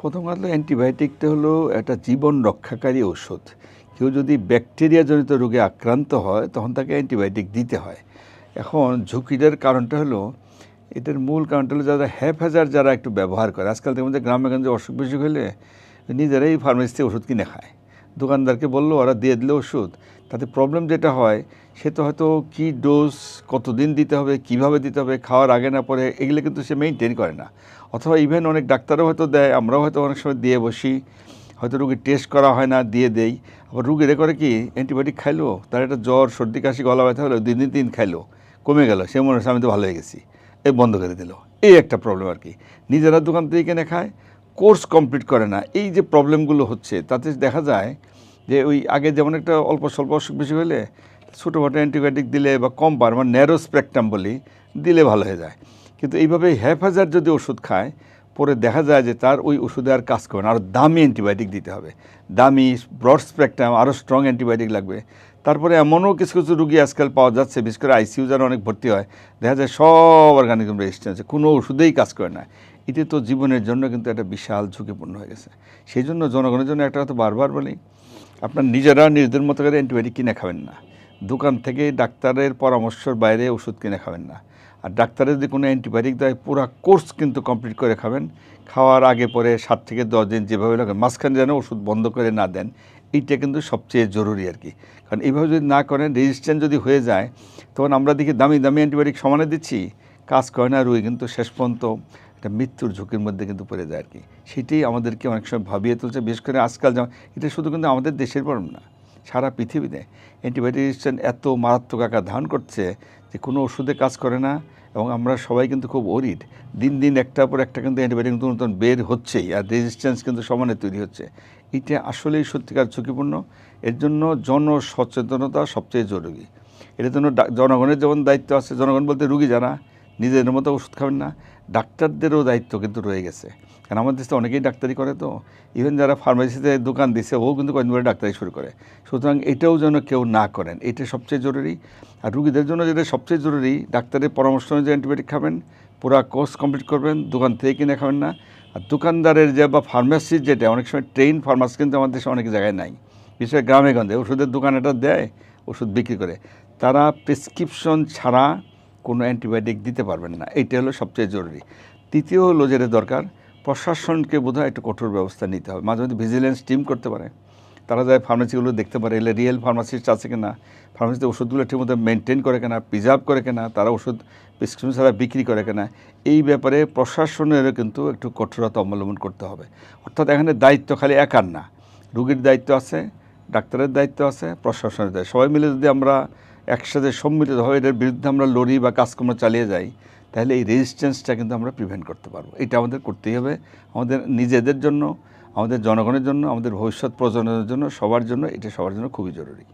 প্রথম কথা অ্যান্টিবায়োটিকটা হলো একটা জীবন রক্ষাকারী ওষুধ কেউ যদি ব্যাকটেরিয়াজনিত রোগে আক্রান্ত হয়, তখন তাকে অ্যান্টিবায়োটিক দিতে হয়। এখন ঝুঁকিটার কারণটা হলো, এটার মূল কারণটা হলো যারা হ্যাফহাজার যারা একটু ব্যবহার করে, আজকাল যে গ্রামে গঞ্জে অসুখ বিসুখ হলে নিজেরাই ফার্মেসি থেকে ওষুধ কিনে খায়। দোকানদারকে বলল, ওরা দিয়ে দিলে ওষুধ। তাতে প্রবলেম যেটা হয়, সে তো হয়তো কী ডোজ কতদিন দিতে হবে, কীভাবে দিতে হবে, খাওয়ার আগে না পরে, এগুলো কিন্তু সে মেনটেন করে না। অথবা ইভেন অনেক ডাক্তারও হয়তো দেয়, আমরাও হয়তো অনেক সময় দিয়ে বসি, হয়তো রুগীর টেস্ট করা হয় না, দিয়ে দেই। আবার রুগীরা করে কি অ্যান্টিবায়োটিক খাইলো, তার একটা জ্বর, সর্দি, কাশি, গলা ব্যথা হলো, দিন দিন দিন খাইলো, কমে গেল, সে মনে হচ্ছে আমি তো ভালো হয়ে গেছি এই বন্ধ করে দিল। এই একটা প্রবলেম আর কি। নিজেরা দোকান থেকে কিনে খায় কোর্স কমপ্লিট করে না। এই যে প্রবলেমগুলো হচ্ছে, তাতে দেখা যায় যে ওই আগে যেমন একটা অল্প স্বল্প অসুখ বেশি হলে ছোটোখাটো অ্যান্টিবায়োটিক দিলে বা কম পার মানে ন্যারো স্প্রেকটাম বলি, দিলে ভালো হয়ে যায়। কিন্তু এইভাবে হ্যাফাজার যদি ওষুধ খায়, পরে দেখা যায় যে তার ওই ওষুধে আর কাজ করে না। আরও দামি অ্যান্টিবায়োটিক দিতে হবে। দামি ব্রড স্প্রেকটাম আরও স্ট্রং অ্যান্টিবায়োটিক লাগবে। তারপরে এমনও কিছু কিছু রুগী আজকাল পাওয়া যাচ্ছে, বিশেষ করে আইসিইউ যারা অনেক ভর্তি হয়, দেখা যায় সব অর্গানিজম রেজিস্ট্যান্স কোনো ওষুধেই কাজ করে না। এটি তো জীবনের জন্য কিন্তু একটা বিশাল ঝুঁকিপূর্ণ হয়ে গেছে। সেই জন্য জনগণের জন্য একটা কথা বারবার বলি, আপনার নিজেরা নিজেদের মতো করে অ্যান্টিবায়োটিক কিনে খাবেন না। দোকান থেকে ডাক্তারের পরামর্শের বাইরে ওষুধ কিনে খাবেন না। আর ডাক্তারের যদি কোনো অ্যান্টিবায়োটিক দেয়, পুরো কোর্স কিন্তু কমপ্লিট করে খাবেন। খাওয়ার আগে পরে সাত থেকে দশ দিন যেভাবে লাগে, মাঝখানে যেন ওষুধ বন্ধ করে না দেন, এইটা কিন্তু সবচেয়ে জরুরি আর কি। কারণ এইভাবে যদি না করেন রেজিস্ট্যান্ট যদি হয়ে যায়, তখন আমরা দেখি দামি দামি অ্যান্টিবায়োটিক সমানে দিচ্ছি, কাজ করে না রুই কিন্তু শেষ পর্যন্ত একটা মৃত্যুর ঝুঁকির মধ্যে কিন্তু পড়ে যায় আর কি সেটাই আমাদেরকে অনেক সময় ভাবিয়ে তুলছে, বিশেষ করে আজকাল যেমন, এটা শুধু কিন্তু আমাদের দেশের প্রবলেম না, সারা পৃথিবীতে। অ্যান্টিবায়োটিক রেজিস্ট্যান্ট এত মারাত্মক আকার ধারণ করছে যে কোনো ওষুধে কাজ করে না এবং আমরা সবাই কিন্তু খুব ওরিড দিন দিন একটার পর একটা কিন্তু অ্যান্টিবায়োটিক নতুন নতুন বের হচ্ছেই আর রেজিস্ট্যান্স কিন্তু সমানে তৈরি হচ্ছে। এটা আসলেই সত্যিকার ঝুঁকিপূর্ণ। এর জন্য জনসচেতনতা সবচেয়ে জরুরি। এটার জন্য জনগণের যেমন দায়িত্ব আছে, জনগণ বলতে রুগী যারা নিজেদের মতো ওষুধ খাবেন না। ডাক্তারদেরও দায়িত্ব কিন্তু রয়ে গেছে। কারণ আমাদের দেশে অনেকেই ডাক্তারি করে তো। ইভেন যারা ফার্মেসিতে দোকান দিছে ও কিন্তু কয়েকদিন ধরে ডাক্তারি শুরু করে। সুতরাং এটাও যেন কেউ না করেন, এটা সবচেয়ে জরুরি। আর রুগীদের জন্য যেটা সবচেয়ে জরুরি, ডাক্তারের পরামর্শ অনুযায়ী অ্যান্টিবায়োটিক খাবেন, পুরো কোর্স কমপ্লিট করবেন, দোকান থেকে কিনে খাবেন না। আর দোকানদারের যে বা ফার্মাসির যেটা, অনেক সময় ট্রেন ফার্মাসি কিন্তু আমাদের দেশে অনেক জায়গায় নাই। বিশেষ গ্রামে গঞ্জে। ওষুধের দোকান এটা দেয়, ওষুধ বিক্রি করে। তারা প্রেসক্রিপশন ছাড়া কোনো অ্যান্টিবায়োটিক দিতে পারবেন না। এটা হলো সবচেয়ে জরুরি। তৃতীয় হলো যেটা দরকার, প্রশাসনকে বোধহয় একটু কঠোর ব্যবস্থা নিতে হবে। মাঝে মধ্যে ভিজিলেন্স টিম করতে পারে। তারা যায় ফার্মেসিগুলো দেখতে পারে, এলে রিয়েল ফার্মাসিস্ট আছে কিনা ফার্মেসিতে ওষুধগুলো ঠিকমতো মেনটেন করে কিনা প্রিজার্ভ করে কিনা, তারা ওষুধ প্রেসক্রিপশন ছাড়া বিক্রি করে কিনা, এই ব্যাপারে প্রশাসনেরও কিন্তু একটু কঠোরতা অবলম্বন করতে হবে। অর্থাৎ এখানে দায়িত্ব খালি একার না। রুগীর দায়িত্ব আছে, ডাক্তারের দায়িত্ব আছে, প্রশাসনের দায়িত্ব। সবাই মিলে যদি আমরা একসাথে সম্মিলিতভাবে এটার বিরুদ্ধে আমরা লড়ি বা কাজকর্ম চালিয়ে যাই, তাহলে এই রেজিস্ট্যান্সটা কিন্তু আমরা প্রিভেন্ট করতে পারব। এটা আমাদের করতেই হবে, আমাদের নিজেদের জন্য, আমাদের জনগণের জন্য, আমাদের ভবিষ্যৎ প্রজন্মের জন্য, সবার জন্য, এটা সবার জন্য খুবই জরুরি।